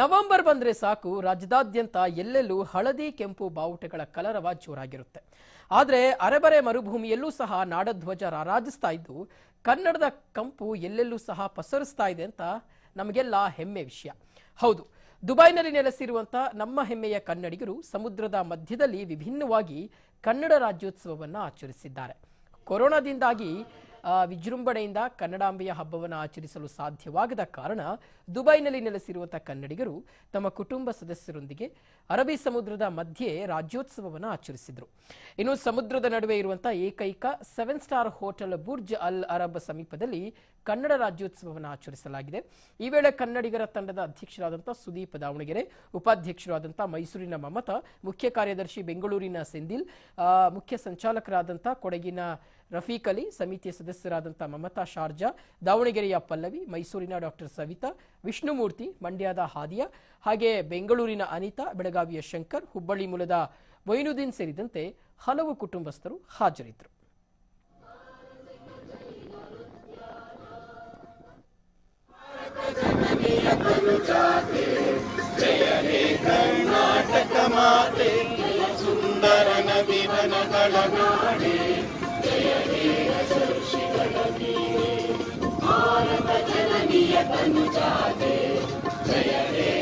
November ಬಂದ್ರೆ ಸಾಕು, ರಾಜ್ಯದಾದ್ಯಂತ ಎಲ್ಲೆಲ್ಲೂ ಹಳದಿ ಕೆಂಪು ಬಾವುಟಗಳ ಕಲರವ ಜೋರಾಗಿರುತ್ತೆ. ಆದರೆ ಅರೆಬರೆ ಮರುಭೂಮಿಯಲ್ಲೂ ಸಹ ನಾಡಧ್ವಜ ರಾರಾಜಿಸ್ತಾ ಇದ್ದು, ಕನ್ನಡದ ಕಂಪು ಎಲ್ಲೆಲ್ಲೂ ಸಹ ಪಸರಿಸ್ತಾ ಇದೆ ಅಂತ ನಮಗೆಲ್ಲ ಹೆಮ್ಮೆ ವಿಷಯ. ಹೌದು, ದುಬೈನಲ್ಲಿ ನೆಲೆಸಿರುವಂತ ನಮ್ಮ ಹೆಮ್ಮೆಯ ಕನ್ನಡಿಗರು ಸಮುದ್ರದ ಮಧ್ಯದಲ್ಲಿ ವಿಭಿನ್ನವಾಗಿ ಕನ್ನಡ ರಾಜ್ಯೋತ್ಸವವನ್ನು ಆಚರಿಸಿದ್ದಾರೆ. ಕೊರೋನಾದಿಂದಾಗಿ ವಿಜೃಂಭಣೆಯಿಂದ ಕನ್ನಡಾಂಬೆಯ ಹಬ್ಬವನ್ನು ಆಚರಿಸಲು ಸಾಧ್ಯವಾಗದ ಕಾರಣ ದುಬೈನಲ್ಲಿ ನೆಲೆಸಿರುವಂತಹ ಕನ್ನಡಿಗರು ತಮ್ಮ ಕುಟುಂಬ ಸದಸ್ಯರೊಂದಿಗೆ ಅರಬಿ ಸಮುದ್ರದ ಮಧ್ಯೆ ರಾಜ್ಯೋತ್ಸವವನ್ನು ಆಚರಿಸಿದರು. ಇನ್ನು ಸಮುದ್ರದ ನಡುವೆ ಇರುವಂತಹ ಏಕೈಕ seven star hotel Burj Al Arab ಸಮೀಪದಲ್ಲಿ ಕನ್ನಡ ರಾಜ್ಯೋತ್ಸವವನ್ನು ಆಚರಿಸಲಾಗಿದೆ. ಈ ವೇಳೆ ಕನ್ನಡಿಗರ ತಂಡದ ಅಧ್ಯಕ್ಷರಾದಂತಹ ಸುದೀಪ್ ದಾವಣಗೆರೆ ಉಪಾಧ್ಯಕ್ಷರಾದಂತಹ ಮೈಸೂರಿನ ಮಮತಾ, ಮುಖ್ಯ ಕಾರ್ಯದರ್ಶಿ ಬೆಂಗಳೂರಿನ ಸೆಂದಿಲ್ ಮುಖ್ಯ ಸಂಚಾಲಕರಾದಂತಹ ಕೊಡಗಿನ ರಫೀಕ್ ಅಲಿ, ಸಮಿತಿಯ ಸದಸ್ಯರಾದಂತಹ ಮಮತಾ ಶಾರ್ಜಾ, ದಾವಣಗೆರೆಯ ಪಲ್ಲವಿ, ಮೈಸೂರಿನ ಡಾಕ್ಟರ್ ಸವಿತಾ, ವಿಷ್ಣುಮೂರ್ತಿ, ಮಂಡ್ಯದ ಹಾದಿಯಾ, ಹಾಗೆ ಬೆಂಗಳೂರಿನ ಅನಿತಾ, ಬೆಳಗಾವಿಯ ಶಂಕರ್, ಹುಬ್ಬಳ್ಳಿ ಮೂಲದ ಮೊಯಿನುದ್ದೀನ್ ಸೇರಿದಂತೆ ಹಲವು ಕುಟುಂಬಸ್ಥರು ಹಾಜರಿದ್ದರು. ಸುಂದರ तनु जाते जय हे